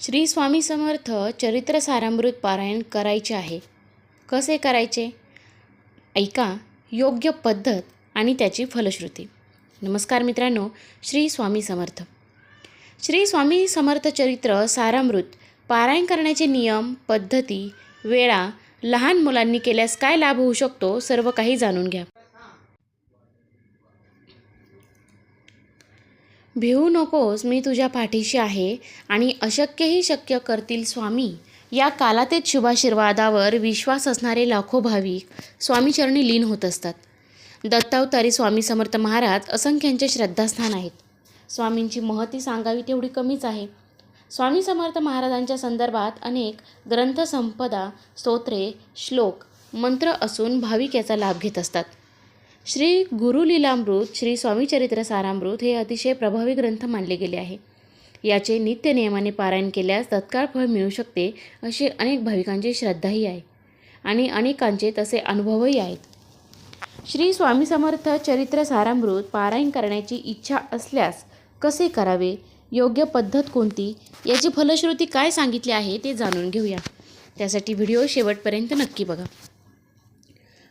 श्री स्वामी समर्थ चरित्र सारामृत पारायण करायचे आहे. कसे करायचे? ऐका योग्य पद्धत आणि त्याची फलश्रुती. नमस्कार मित्रांनो श्री स्वामी समर्थ. श्री स्वामी समर्थ चरित्र सारामृत पारायण करण्याचे नियम पद्धती वेळा लहान मुलांनी केल्यास काय लाभ होऊ शकतो सर्व काही जाणून घ्या. भिवू नकोस मी तुझ्या पाठीशी आहे आणि अशक्यही शक्य करतील स्वामी. या कालातीत शुभाशीर्वादावर विश्वास असणारे लाखो भाविक स्वामीचरणी लीन होत असतात. दत्तावतारी स्वामी समर्थ महाराज असंख्यांचे श्रद्धास्थान आहेत. स्वामींची महती सांगावी तेवढी कमीच आहे. स्वामी समर्थ महाराजांच्या संदर्भात अनेक ग्रंथसंपदा स्तोत्रे श्लोक मंत्र असून भाविक याचा लाभ घेत असतात. श्री गुरुलीलामृत श्री स्वामीचरित्र सारामृत हे अतिशय प्रभावी ग्रंथ मानले गेले आहे. याचे नित्य नियमाने पारायण केल्यास तत्काळ फळ मिळू शकते अशी अनेक भाविकांची श्रद्धाही आहे आणि अनेकांचे तसे अनुभवही आहेत. श्री स्वामी समर्थ चरित्र सारामृत पारायण करण्याची इच्छा असल्यास कसे करावे? योग्य पद्धत कोणती? याची फलश्रुती काय सांगितली आहे ते जाणून घेऊया. त्यासाठी व्हिडिओ शेवटपर्यंत नक्की बघा.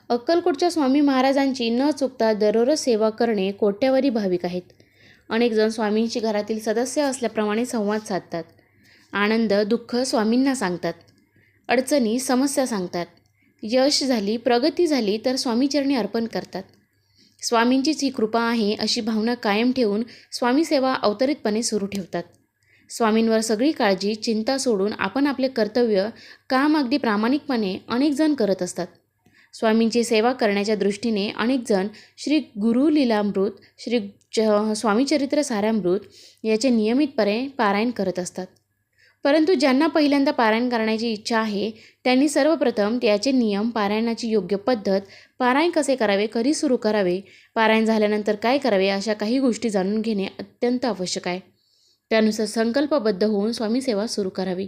अक्कलकोटच्या स्वामी महाराजांची न चुकता दररोज सेवा करणे कोट्यावधी भाविक आहेत. अनेक जण स्वामींची घरातील सदस्य असल्याप्रमाणे संवाद साधतात. आनंद दुःख स्वामींना सांगतात. अडचणी समस्या सांगतात. यश झाली प्रगती झाली तर स्वामीचरणी अर्पण करतात. स्वामींचीच ही कृपा आहे अशी भावना कायम ठेवून स्वामीसेवा अवतरितपणे सुरू ठेवतात. स्वामींवर सगळी काळजी चिंता सोडून आपण आपले कर्तव्य काम अगदी प्रामाणिकपणे अनेक जण करत असतात. स्वामींची सेवा करण्याच्या दृष्टीने अनेक जण श्री गुरु लीलामृत श्री च स्वामीचरित्र सारामृत याचे नियमितपणे पारायण करत असतात. परंतु ज्यांना पहिल्यांदा पारायण करण्याची इच्छा आहे त्यांनी सर्वप्रथम त्याचे नियम पारायणाची योग्य पद्धत पारायण कसे करावे कधी सुरू करावे पारायण झाल्यानंतर काय करावे अशा काही गोष्टी जाणून घेणे अत्यंत आवश्यक आहे. त्यानुसार संकल्पबद्ध होऊन स्वामी सेवा सुरू करावी.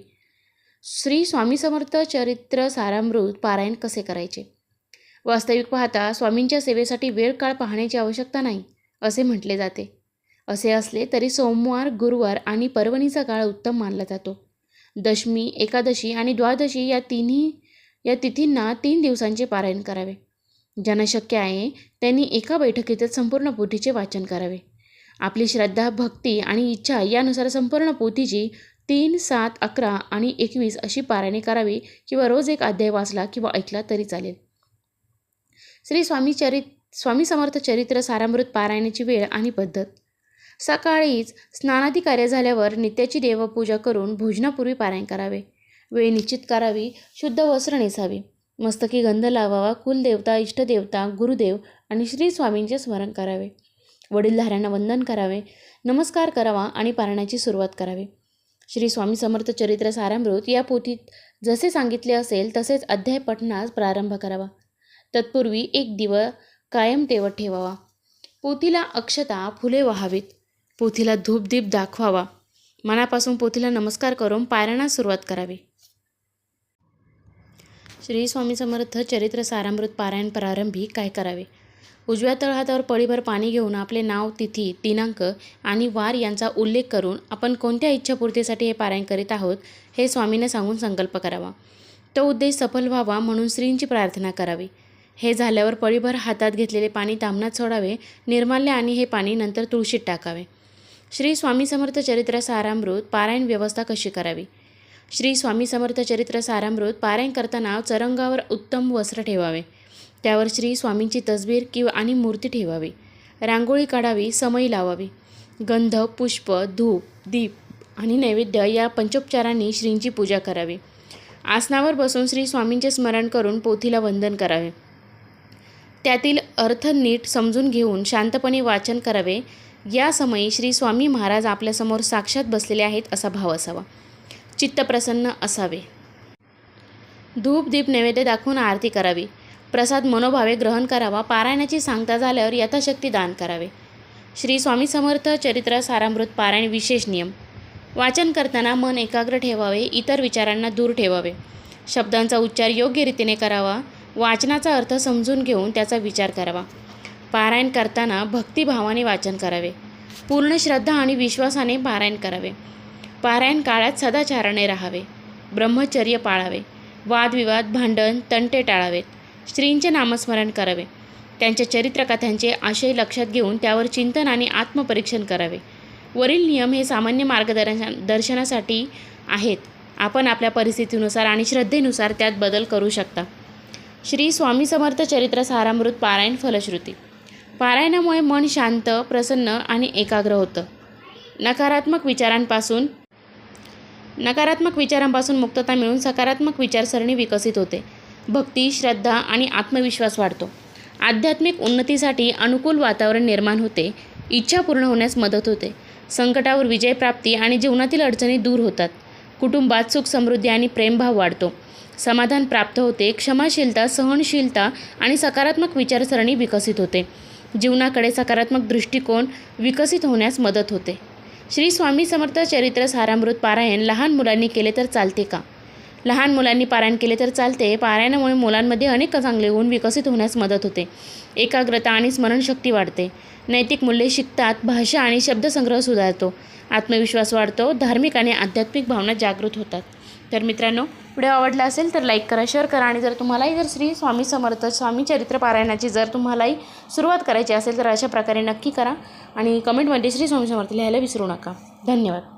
श्री स्वामी समर्थ चरित्र सारामृत पारायण कसे करायचे? वास्तविक पाहता स्वामींच्या सेवेसाठी वेळ काळ पाहण्याची आवश्यकता नाही असे म्हटले जाते. असे असले तरी सोमवार गुरुवार आणि पर्वणीचा काळ उत्तम मानला जातो. दशमी एकादशी आणि द्वादशी या तिन्ही या तिथींना तीन दिवसांचे पारायण करावे. ज्यांना शक्य आहे त्यांनी एका बैठकीतच संपूर्ण पोथीचे वाचन करावे. आपली श्रद्धा भक्ती आणि इच्छा यानुसार संपूर्ण पोथीची तीन सात अकरा आणि एकवीस अशी पारायणे करावी किंवा रोज एक अध्याय वाचला किंवा ऐकला तरी चालेल. श्री स्वामी चरित स्वामी समर्थ चरित्र सारामृत पारायणाची वेळ आणि पद्धत. सकाळीच स्नानादी कार्य झाल्यावर नित्याची देवपूजा करून भोजनापूर्वी पारायण करावे. वेळ निश्चित करावी शुद्ध वस्त्र नेसावे. मस्तकी गंध लावावा कुलदेवता इष्टदेवता गुरुदेव आणि श्री स्वामींचे स्मरण करावे. वडीलधाऱ्यांना वंदन करावे नमस्कार करावा आणि पारायणाची सुरुवात करावी. श्री स्वामी समर्थ चरित्र सारामृत या पोथीत जसे सांगितले असेल तसेच अध्याय पठणास प्रारंभ करावा. तत्पूर्वी एक दिव कायम तेवत ठेवावा. पोथीला अक्षता फुले व्हावीत. पोथीला धूपदीप दाखवावा. मनापासून पोथीला नमस्कार करून पारायणास सुरुवात करावी. श्री स्वामी समर्थ चरित्र सारामृत पारायण प्रारंभी काय करावे? उजव्या तळहातावर पळीभर पाणी घेऊन आपले नाव तिथी दिनांक आणि वार यांचा उल्लेख करून आपण कोणत्या इच्छापूर्तीसाठी हे पारायण करीत आहोत हे स्वामीने सांगून संकल्प करावा. तो उद्देश सफल व्हावा म्हणून श्रींची प्रार्थना करावी. हे झाल्यावर पळीभर हातात घेतलेले पाणी तामणात सोडावे निर्माल्य आणि हे पाणी नंतर तुळशीत टाकावे. श्री स्वामी समर्थ चरित्र सारामृत पारायण व्यवस्था कशी करावी? श्री स्वामी समर्थ चरित्र सारामृत पारायण करताना चरंगावर उत्तम वस्त्र ठेवावे. त्यावर श्री स्वामींची तसबीर किंवा आणि मूर्ती ठेवावी. रांगोळी काढावी समई लावावी. गंध पुष्प धूप दीप आणि नैवेद्य या पंचोपचारांनी श्रींची पूजा करावी. आसनावर बसून श्री स्वामींचे स्मरण करून पोथीला वंदन करावे. त्यातील अर्थ नीट समजून घेऊन शांतपणे वाचन करावे. या समयी श्री स्वामी महाराज आपल्यासमोर साक्षात बसलेले आहेत असा भाव असावा. चित्त प्रसन्न असावे. धूप दीप नैवेद्य दाखवून आरती करावी. प्रसाद मनोभावे ग्रहण करावा. पारायणाची सांगता झाल्यावर यथाशक्ती दान करावे. श्री स्वामी समर्थ चरित्र सारामृत पारायण विशेष नियम. वाचन करताना मन एकाग्र ठेवावे. इतर विचारांना दूर ठेवावे. शब्दांचा उच्चार योग्य रीतीने करावा. वाचनाचा अर्थ समजून घेऊन त्याचा विचार करावा. पारायण करताना भक्तिभावाने वाचन करावे. पूर्ण श्रद्धा आणि विश्वासाने पारायण करावे. पारायण काळात सदाचाराने राहावे. ब्रह्मचर्य पाळावे. वादविवाद भांडण तंटे टाळावेत. स्त्रींचे नामस्मरण करावे. त्यांच्या चरित्रकथांचे आशय लक्षात घेऊन त्यावर चिंतन आणि आत्मपरीक्षण करावे. वरील नियम हे सामान्य मार्गदर्शन दर्शनासाठी आहेत. आपण आपल्या परिस्थितीनुसार आणि श्रद्धेनुसार त्यात बदल करू शकता. श्री स्वामी समर्थ चरित्र सारामृत पारायण फलश्रुती. पारायणामुळे मन शांत प्रसन्न आणि एकाग्र होतं. नकारात्मक विचारांपासून नकारात्मक विचारांपासून मुक्तता मिळून सकारात्मक विचारसरणी विकसित होते. भक्ती श्रद्धा आणि आत्मविश्वास वाढतो. आध्यात्मिक उन्नतीसाठी अनुकूल वातावरण निर्माण होते. इच्छा पूर्ण होण्यास मदत होते. संकटावर विजयप्राप्ती आणि जीवनातील अडचणी दूर होतात. कुटुंबात सुख समृद्धी आणि प्रेमभाव वाढतो. समाधान प्राप्त होते क्षमाशीलता सहनशीलता आणि सकारात्मक विचारसरणी विकसित होते. जीवनाकडे सकारात्मक दृष्टिकोन विकसित होण्यास मदत होते. श्री स्वामी समर्थ चरित्र सारामृत पारायण लहान मुलांनी केले तर चालते का? लहान मुलांनी पारायण केले तर चालते पारायणामुळे मुलांमध्ये अनेक चांगले गुण विकसित होण्यास मदत होते. एकाग्रता आणि स्मरणशक्ती वाढते. नैतिक मूल्ये शिकतात भाषा आणि शब्दसंग्रह सुधारतो. आत्मविश्वास वाढतो धार्मिक आणि आध्यात्मिक भावना जागृत होतात. तर मित्रांनो व्हिडिओ आवडला असेल तर लाईक करा शेअर करा आणि जर तुम्हालाही जर श्री स्वामी समर्थ स्वामी चरित्र पारायणाची जर तुम्हालाही सुरुवात करायची असेल तर अशा प्रकारे नक्की करा आणि कमेंटमध्ये श्री स्वामी समर्थ लिहायला विसरू नका. धन्यवाद.